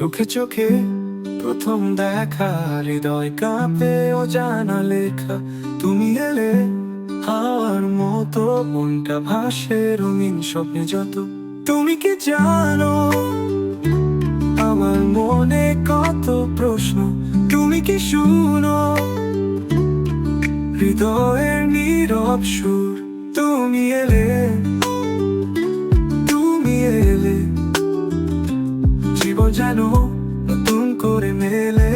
চোখে চোখে প্রথম দেখা, হৃদয় কাঁপে ও জানা লেখা। তুমি এলে হাওয়ার মতো, মনটা ভাসে রঙিন স্বপ্নে যত। তুমি কি জানো আমার মনে কত প্রশ্ন? তুমি কি শুনো হৃদয়ের নীরব সুর? তুমি এলে যেন নতুন করে মেলে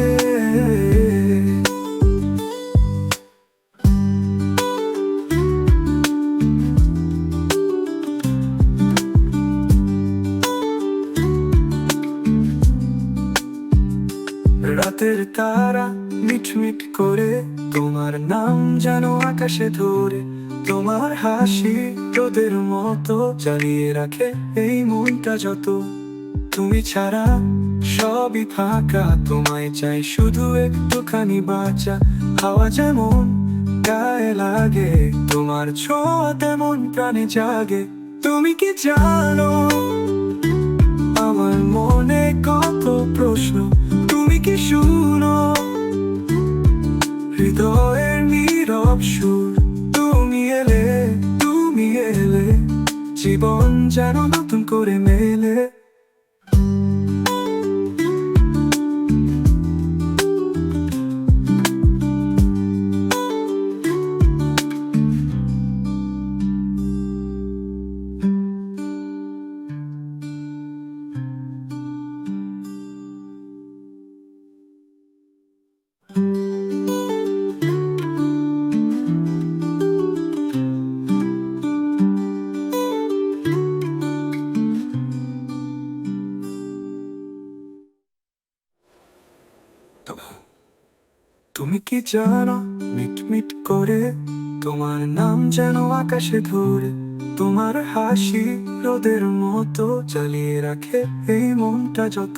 রাতের তারা মিটমিট করে তোমার নাম যেন আকাশে ধরে তোমার হাসি তোদের মতো জ্বালিয়ে রাখে এই মনটা যত তুমি ছাড়া সবই ফাঁকা, তোমায় চাই শুধু একটুখানি বাঁচা। হাওয়া যেমন গায়ে লাগে, তোমার ছোঁয়া তেমন প্রাণে জাগে। তুমি কি জানো, আমার মনে কত প্রশ্ন, তুমি কি শুনো? হৃদয়ের নীরব সুর, তুমি এলে তুমি এলে। জীবন যেন নতুন করে মেলে। তুমি কি জানো, মিটমিট করে তোমার নাম যেন আকাশে ধরে, তোমার হাসি রোদের মতো জ্বালিয়ে রাখে এই মনটা যত।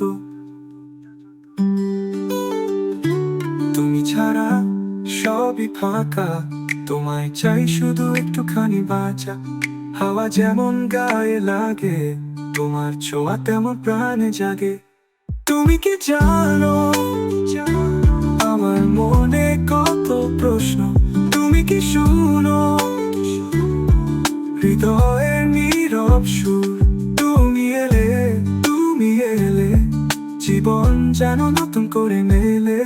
তুমি ছাড়া সবই ফাঁকা, তোমায় চাই শুধু একটুখানি বাঁচা। হাওয়া যেমন গায়ে লাগে, তোমার ছোঁয়া তেমন প্রাণে জাগে। তুমি কি জানো কি শুনো? হৃদয়ের নীরব সুর তুমি এলে তুমি এলে জীবন যেন নতুন করে মেলে